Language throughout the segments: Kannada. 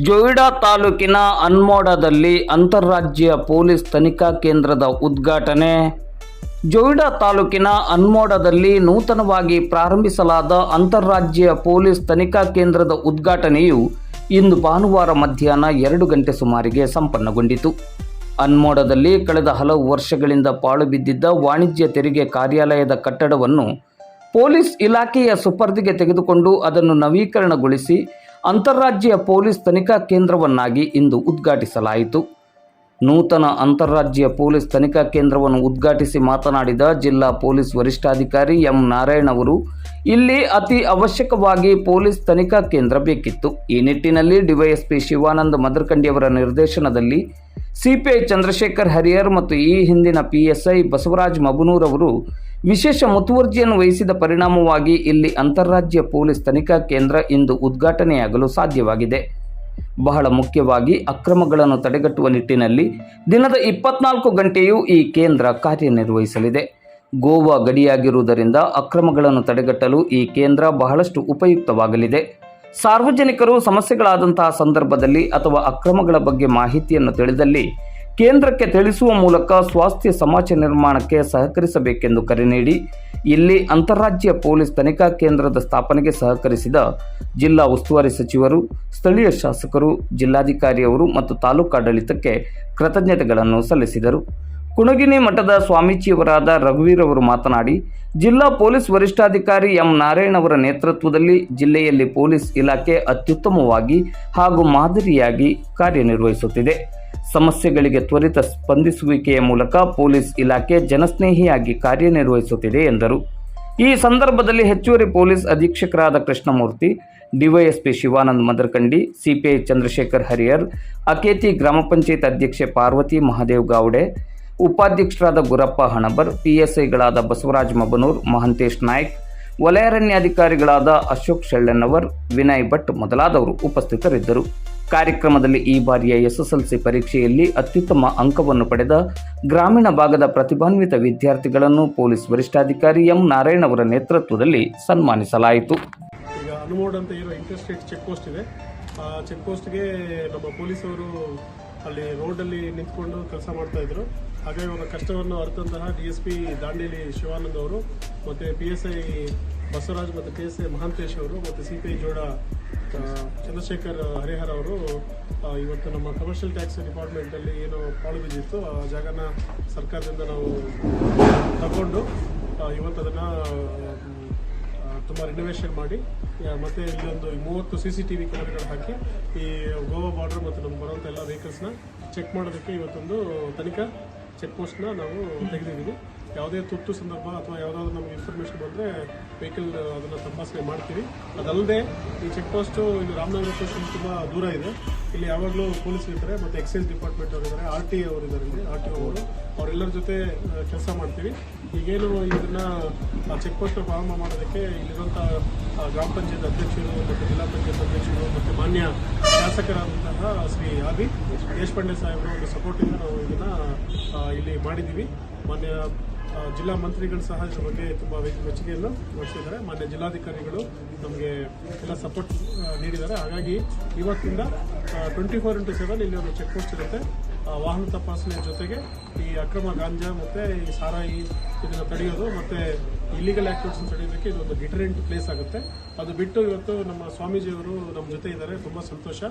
ಜೊಯ್ಡಾ ತಾಲೂಕಿನ ಅನ್ಮೋಡದಲ್ಲಿ ಅಂತಾರಾಜ್ಯ ಪೊಲೀಸ್ ತನಿಖಾ ಕೇಂದ್ರದ ಉದ್ಘಾಟನೆ. ಜೋಯಿಡಾ ತಾಲೂಕಿನ ಅನ್ಮೋಡದಲ್ಲಿ ನೂತನವಾಗಿ ಪ್ರಾರಂಭಿಸಲಾದ ಅಂತಾರಾಜ್ಯ ಪೊಲೀಸ್ ತನಿಖಾ ಕೇಂದ್ರದ ಉದ್ಘಾಟನೆಯು ಇಂದು ಭಾನುವಾರ ಮಧ್ಯಾಹ್ನ ಎರಡು ಗಂಟೆ ಸುಮಾರಿಗೆ ಸಂಪನ್ನಗೊಂಡಿತು. ಅನ್ಮೋಡದಲ್ಲಿ ಕಳೆದ ಹಲವು ವರ್ಷಗಳಿಂದ ಪಾಳು ಬಿದ್ದಿದ್ದ ವಾಣಿಜ್ಯ ತೆರಿಗೆ ಕಾರ್ಯಾಲಯದ ಕಟ್ಟಡವನ್ನು ಪೊಲೀಸ್ ಇಲಾಖೆಯ ಸುಪರ್ದಿಗೆ ತೆಗೆದುಕೊಂಡು ಅದನ್ನು ನವೀಕರಣಗೊಳಿಸಿ ಅಂತಾರಾಜ್ಯ ಪೊಲೀಸ್ ತನಿಖಾ ಕೇಂದ್ರವನ್ನಾಗಿ ಇಂದು ಉದ್ಘಾಟಿಸಲಾಯಿತು. ನೂತನ ಅಂತಾರಾಜ್ಯ ಪೊಲೀಸ್ ತನಿಖಾ ಕೇಂದ್ರವನ್ನು ಉದ್ಘಾಟಿಸಿ ಮಾತನಾಡಿದ ಜಿಲ್ಲಾ ಪೊಲೀಸ್ ವರಿಷ್ಠಾಧಿಕಾರಿ ಎಂ ನಾರಾಯಣ್ ಅವರು, ಇಲ್ಲಿ ಅತಿ ಅವಶ್ಯಕವಾಗಿ ಪೊಲೀಸ್ ತನಿಖಾ ಕೇಂದ್ರ ಬೇಕಿತ್ತು. ಈ ನಿಟ್ಟಿನಲ್ಲಿ ಡಿವೈಎಸ್ಪಿ ಶಿವಾನಂದ ಮದರ್ಕಂಡಿಯವರ ನಿರ್ದೇಶನದಲ್ಲಿ ಸಿಪಿಐ ಚಂದ್ರಶೇಖರ್ ಹರಿಯರ್ ಮತ್ತು ಈ ಹಿಂದಿನ ಪಿಎಸ್ಐ ಬಸವರಾಜ್ ಮಬನೂರ್ ಅವರು ವಿಶೇಷ ಮುತುವರ್ಜಿಯನ್ನು ವಹಿಸಿದ ಪರಿಣಾಮವಾಗಿ ಇಲ್ಲಿ ಅಂತಾರಾಜ್ಯ ಪೊಲೀಸ್ ತನಿಖಾ ಕೇಂದ್ರ ಇಂದು ಉದ್ಘಾಟನೆಯಾಗಲು ಸಾಧ್ಯವಾಗಿದೆ. ಬಹಳ ಮುಖ್ಯವಾಗಿ ಅಕ್ರಮಗಳನ್ನು ತಡೆಗಟ್ಟುವ ನಿಟ್ಟಿನಲ್ಲಿ ದಿನದ ಇಪ್ಪತ್ನಾಲ್ಕು ಗಂಟೆಯೂ ಈ ಕೇಂದ್ರ ಕಾರ್ಯನಿರ್ವಹಿಸಲಿದೆ. ಗೋವಾ ಗಡಿಯಾಗಿರುವುದರಿಂದ ಅಕ್ರಮಗಳನ್ನು ತಡೆಗಟ್ಟಲು ಈ ಕೇಂದ್ರ ಬಹಳಷ್ಟು ಉಪಯುಕ್ತವಾಗಲಿದೆ. ಸಾರ್ವಜನಿಕರು ಸಮಸ್ಯೆಗಳಾದಂತಹ ಸಂದರ್ಭದಲ್ಲಿ ಅಥವಾ ಅಕ್ರಮಗಳ ಬಗ್ಗೆ ಮಾಹಿತಿಯನ್ನು ತಿಳಿದಲ್ಲಿ ಕೇಂದ್ರಕ್ಕೆ ತಿಳಿಸುವ ಮೂಲಕ ಸ್ವಾಸ್ಥ್ಯ ಸಮಾಜ ನಿರ್ಮಾಣಕ್ಕೆ ಸಹಕರಿಸಬೇಕೆಂದು ಕರೆ ನೀಡಿ, ಇಲ್ಲಿ ಅಂತಾರಾಜ್ಯ ಪೊಲೀಸ್ ತನಿಖಾ ಕೇಂದ್ರದ ಸ್ಥಾಪನೆಗೆ ಸಹಕರಿಸಿದ ಜಿಲ್ಲಾ ಉಸ್ತುವಾರಿ ಸಚಿವರು, ಸ್ಥಳೀಯ ಶಾಸಕರು, ಜಿಲ್ಲಾಧಿಕಾರಿಯವರು ಮತ್ತು ತಾಲೂಕಾಡಳಿತಕ್ಕೆ ಕೃತಜ್ಞತೆಗಳನ್ನು ಸಲ್ಲಿಸಿದರು. ಕುಣಗಿನಿ ಮಠದ ಸ್ವಾಮೀಜಿಯವರಾದ ರಘುವೀರ್ ಅವರು ಮಾತನಾಡಿ, ಜಿಲ್ಲಾ ಪೊಲೀಸ್ ವರಿಷ್ಠಾಧಿಕಾರಿ ಎಂ ನಾರಾಯಣ್ ಅವರ ನೇತೃತ್ವದಲ್ಲಿ ಜಿಲ್ಲೆಯಲ್ಲಿ ಪೊಲೀಸ್ ಇಲಾಖೆ ಅತ್ಯುತ್ತಮವಾಗಿ ಹಾಗೂ ಮಾದರಿಯಾಗಿ ಕಾರ್ಯನಿರ್ವಹಿಸುತ್ತಿದೆ. ಸಮಸ್ಯೆಗಳಿಗೆ ತ್ವರಿತ ಸ್ಪಂದಿಸುವಿಕೆಯ ಮೂಲಕ ಪೊಲೀಸ್ ಇಲಾಖೆ ಜನಸ್ನೇಹಿಯಾಗಿ ಕಾರ್ಯನಿರ್ವಹಿಸುತ್ತಿದೆ ಎಂದರು. ಈ ಸಂದರ್ಭದಲ್ಲಿ ಹೆಚ್ಚುವರಿ ಪೊಲೀಸ್ ಅಧೀಕ್ಷಕರಾದ ಕೃಷ್ಣಮೂರ್ತಿ, ಡಿವೈಎಸ್ಪಿ ಶಿವಾನಂದ್ ಮದರ್ಕಂಡಿ, ಸಿಪಿಐ ಚಂದ್ರಶೇಖರ್ ಹರಿಯರ್ ಅಕೇತಿ ಗ್ರಾಮ ಪಂಚಾಯತ್ ಅಧ್ಯಕ್ಷೆ ಪಾರ್ವತಿ ಮಹಾದೇವ್ ಗಾವಡೆ ಉಪಾಧ್ಯಕ್ಷರಾದ ಗುರಪ್ಪ ಹಣಬರ್, ಪಿಎಸ್ಐಗಳಾದ ಬಸವರಾಜ್ ಮಬನೂರ್, ಮಹಂತೇಶ್ ನಾಯ್ಕ್, ವಲಯಾರಣ್ಯಾಧಿಕಾರಿಗಳಾದ ಅಶೋಕ್ ಶೆಳ್ಳೆನ್ನವರ್ ವಿನಯ್ ಭಟ್ ಮೊದಲಾದವರು ಉಪಸ್ಥಿತರಿದ್ದರು. ಕಾರ್ಯಕ್ರಮದಲ್ಲಿ ಈ ಬಾರಿಯ ಎಸ್ಎಸ್ಎಲ್ಸಿ ಪರೀಕ್ಷೆಯಲ್ಲಿ ಅತ್ಯುತ್ತಮ ಅಂಕವನ್ನು ಪಡೆದ ಗ್ರಾಮೀಣ ಭಾಗದ ಪ್ರತಿಭಾನ್ವಿತ ವಿದ್ಯಾರ್ಥಿಗಳನ್ನು ಪೊಲೀಸ್ ವರಿಷ್ಠಾಧಿಕಾರಿ ಎಂ ನಾರಾಯಣ್ ಅವರ ನೇತೃತ್ವದಲ್ಲಿ ಸನ್ಮಾನಿಸಲಾಯಿತು. ಈಗ ಅನ್ಮೋಡ್ ಅಂತ ಇರೋ ಇಂಟರ್ಸ್ಟೇಟ್ ಚೆಕ್ ಇದೆ. ಆ ಚೆಕ್ ಪೋಸ್ಟ್ಗೆ ನಮ್ಮ ಪೊಲೀಸವರು ಅಲ್ಲಿ ರೋಡಲ್ಲಿ ನಿಂತ್ಕೊಂಡು ಕೆಲಸ ಮಾಡ್ತಾ ಇದ್ರು. ಹಾಗಾಗಿ ಅವರ ಕಷ್ಟವನ್ನು ಅರ್ಥಂತಹ D S P Dandeli Shivanand ಅವರು ಮತ್ತು ಪಿ ಎಸ್ ಐ ಬಸವರಾಜ್ ಮತ್ತು ಪಿ ಎಸ್ ಐ ಮಹಾಂತೇಶ್ ಅವರು ಮತ್ತು ಸಿ ಪಿ ಐ ಜೋಡ ಚಂದ್ರಶೇಖರ್ ಹರಿಹರ ಅವರು ಇವತ್ತು ನಮ್ಮ ಕಮರ್ಷಿಯಲ್ ಟ್ಯಾಕ್ಸ್ ಡಿಪಾರ್ಟ್ಮೆಂಟಲ್ಲಿ ಏನು ಪಾಳು ಬಿದ್ದಿತ್ತು. ಆ ಜಾಗನ ಸರ್ಕಾರದಿಂದ ನಾವು ತಗೊಂಡು ಇವತ್ತು ಅದನ್ನು ತುಂಬ ರಿನೋವೇಷನ್ ಮಾಡಿ ಮತ್ತು ಮತ್ತೆ ಇಲ್ಲೊಂದು ಮೂವತ್ತು ಸಿ ಸಿ ಟಿ ವಿ ಕ್ಯಾಮ್ರಾಗಳು ಹಾಕಿ, ಈ ಗೋವಾ ಬಾರ್ಡರ್ ಮತ್ತು ನಮ್ಗೆ ಬರೋಂಥ ಎಲ್ಲ ವೆಹಿಕಲ್ಸ್ನ ಚೆಕ್ ಮಾಡೋದಕ್ಕೆ ಇವತ್ತೊಂದು ತನಿಖಾ ಚೆಕ್ ಪೋಸ್ಟ್ನ ನಾವು ತೆಗೆದಿದ್ದೀವಿ. ಯಾವುದೇ ತುರ್ತು ಸಂದರ್ಭ ಅಥವಾ ಯಾವುದಾದ್ರೂ ನಮಗೆ ಇನ್ಫಾರ್ಮೇಷನ್ ಬಂದರೆ ವೆಹಿಕಲ್ ಅದನ್ನು ತಪಾಸಣೆ ಮಾಡ್ತೀವಿ. ಅದಲ್ಲದೆ ಈ ಚೆಕ್ ಪೋಸ್ಟು ಇಲ್ಲಿ ರಾಮನಗರ ಸ್ಟೇಷನ್ ತುಂಬ ದೂರ ಇದೆ. ಇಲ್ಲಿ ಯಾವಾಗಲೂ ಪೊಲೀಸ್ ಇರ್ತಾರೆ, ಮತ್ತು ಎಕ್ಸೈಸ್ ಡಿಪಾರ್ಟ್ಮೆಂಟ್ ಅವರು ಇದ್ದಾರೆ ಆರ್ ಟಿ ಅವರು ಇದ್ದಾರೆ ಇಲ್ಲಿ ಆರ್ ಟಿ ಅವರು. ಅವರೆಲ್ಲರ ಜೊತೆ ಕೆಲಸ ಮಾಡ್ತೀವಿ. ಈಗೇನು ಇದನ್ನು ಚೆಕ್ ಪೋಸ್ಟ್ನ ಪ್ರಾರಂಭ ಮಾಡೋದಕ್ಕೆ ಇಲ್ಲಿರುವಂಥ ಗ್ರಾಮ ಪಂಚಾಯತ್ ಅಧ್ಯಕ್ಷರು, ಮತ್ತು ಜಿಲ್ಲಾ ಪಂಚಾಯತ್ ಅಧ್ಯಕ್ಷರು, ಮತ್ತು ಮಾನ್ಯ ಶಾಸಕರಾದಂತಹ ಶ್ರೀ ಅಭಿ ದೇಶಪಾಂಡೆ ಸಾಹೇಬರ ಒಂದು ಸಪೋರ್ಟಿಂದ ನಾವು ಇದನ್ನು ಇಲ್ಲಿ ಮಾಡಿದ್ದೀವಿ. ಮಾನ್ಯ ಜಿಲ್ಲಾ ಮಂತ್ರಿಗಳು ಸಹ ಇದ್ರ ಬಗ್ಗೆ ತುಂಬ ಮೆಚ್ಚುಗೆಯನ್ನು ವಹಿಸಿದ್ದಾರೆ ಮಾನ್ಯ ಜಿಲ್ಲಾಧಿಕಾರಿಗಳು ನಮಗೆ ಎಲ್ಲ ಸಪೋರ್ಟ್ ನೀಡಿದ್ದಾರೆ. ಹಾಗಾಗಿ ಇವತ್ತಿಂದ ಟ್ವೆಂಟಿ ಫೋರ್ ಇಂಟು ಸೆವೆನ್ ಇಲ್ಲಿ ಒಂದು ಚೆಕ್ ಪೋಸ್ಟ್ ಇರುತ್ತೆ. ವಾಹನ ತಪಾಸಣೆ ಜೊತೆಗೆ ಈ ಅಕ್ರಮ ಗಾಂಜಾ ಮತ್ತು ಈ ಸಾರಾಯಿ ಇದನ್ನು ತಡೆಯೋದು ಮತ್ತು ಇಲ್ಲಿಗಲ್ ಆಕ್ಟಿವಿಟೀಸ್ ತಡೆಯೋದಕ್ಕೆ ಇದೊಂದು ಡಿಟರೆಂಟ್ ಪ್ಲೇಸ್ ಆಗುತ್ತೆ. ಅದು ಬಿಟ್ಟು ಇವತ್ತು ನಮ್ಮ ಸ್ವಾಮೀಜಿಯವರು ನಮ್ಮ ಜೊತೆ ಇದ್ದಾರೆ. ತುಂಬ ಸಂತೋಷ.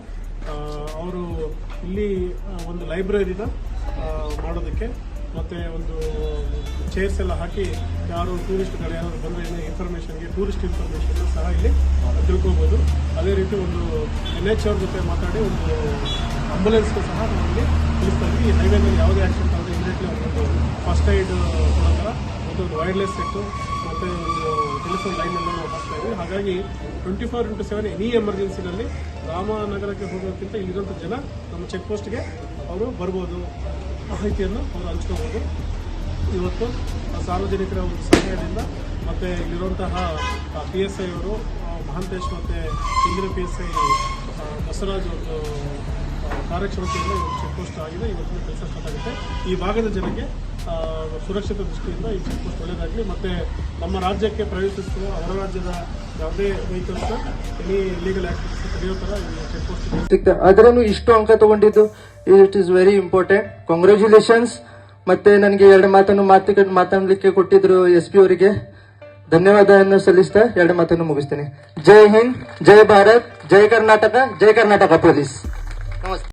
ಅವರು ಇಲ್ಲಿ ಒಂದು ಲೈಬ್ರರಿನ ಮಾಡೋದಕ್ಕೆ ಮತ್ತು ಒಂದು ಚೇರ್ಸ್ ಎಲ್ಲ ಹಾಕಿ ಯಾರು ಟೂರಿಸ್ಟ್ಗಳು ಯಾರು ಬಂದರೆ ಇನ್ಫಾರ್ಮೇಷನ್ಗೆ ಟೂರಿಸ್ಟ್ ಇನ್ಫಾರ್ಮೇಷನ್ ಸಹ ಇಲ್ಲಿ ತಿಳ್ಕೊಬೋದು. ಅದೇ ರೀತಿ ಒಂದು ಎನ್ ಎಚ್ ಅವ್ರ ಜೊತೆ ಮಾತಾಡಿ ಒಂದು ಆಂಬುಲೆನ್ಸ್ಗೂ ಸಹ ನಾವಿಲ್ಲಿ ತಿಳಿಸ್ತಾ ಇದ್ವಿ. ಈ ಹೈವೇನಲ್ಲಿ ಯಾವುದೇ ಆಕ್ಸಿಡೆಂಟ್ ಆದರೆ ಇಮಿಡಿಯೇಟ್ಲಿ ಅವ್ರಿಗೊಂದು ಫಸ್ಟ್ ಏಡ್ ಕೊಡೋ ಥರ ಮತ್ತು ಒಂದು ವೈರ್ಲೆಸ್ ಸೆಟ್ಟು ಮತ್ತು ಒಂದು ಟೆಲಿಫೋನ್ ಲೈನನ್ನು ನಾವು ಹಾಕ್ತಾ ಇದ್ವಿ. ಹಾಗಾಗಿ twenty four into seven any ಎಮರ್ಜೆನ್ಸಿನಲ್ಲಿ ರಾಮನಗರಕ್ಕೆ ಹೋಗೋಕ್ಕಿಂತ ಇಲ್ಲಿರುವಂಥ ಜನ ನಮ್ಮ ಚೆಕ್ ಪೋಸ್ಟ್ಗೆ ಅವರು ಬರ್ಬೋದು. ಮಾಹಿತಿಯನ್ನು ಅವರು ಹಂಚ್ಕೋಬೋದು. ಇವತ್ತು ಸಾರ್ವಜನಿಕರ ಒಂದು ಸಹಾಯದಿಂದ ಮತ್ತು ಇಲ್ಲಿರುವಂತಹ ಪಿ ಎಸ್ ಐ ಅವರು ಮಹಾಂತೇಶ್ ಮತ್ತು Indira P S I Basavaraj ಒಂದು ಕಾರ್ಯಕ್ಷಮತೆಯಿಂದ ಇವತ್ತು ಚೆಕ್ ಆಗಿದೆ. ಇವತ್ತಿನ ಕೆಲಸ ಸ್ಟಾರ್ಟ್ ಆಗುತ್ತೆ. ಈ ಭಾಗದ ಜನಕ್ಕೆ ಸುರಕ್ಷತೆ ದೃಷ್ಟಿಯಿಂದ ಈ ಚೆಕ್ ಒಳ್ಳೆಯದಾಗಲಿ ಮತ್ತು ನಮ್ಮ ರಾಜ್ಯಕ್ಕೆ ಪ್ರವೇಶಿಸುವ ಹೊರ ರಾಜ್ಯದ ಯಾವುದೇ ವೆಹಿಕಲ್ಸ್ ಎನಿ ಲೀಗಲ್ ಆಕ್ಟಿವಿಟೀಸ್ ತಡೆಯೋ ಥರ ಈ ಚೆಕ್ ಪೋಸ್ಟ್ ಅದರಲ್ಲೂ ಇಷ್ಟು ಅಂಕ ತಗೊಂಡಿದ್ದು. It is very important congratulations ಮತ್ತೆ ನನಗೆ ಎರಡು ಮಾತನ್ನು ಮಾತು ಮಾತಾಡಲಿಕ್ಕೆ ಕೊಟ್ಟಿದ್ರು ಎಸ್ ಪಿ ಅವರಿಗೆ. ಧನ್ಯವಾದವನ್ನು ಸಲ್ಲಿಸ್ತಾ ಎರಡು ಮಾತನ್ನು ಮುಗಿಸ್ತೇನೆ. ಜೈ ಹಿಂದ್, ಜೈ ಭಾರತ್, ಜೈ ಕರ್ನಾಟಕ ಜೈ ಕರ್ನಾಟಕ ಪೊಲೀಸ್. ನಮಸ್ತೆ.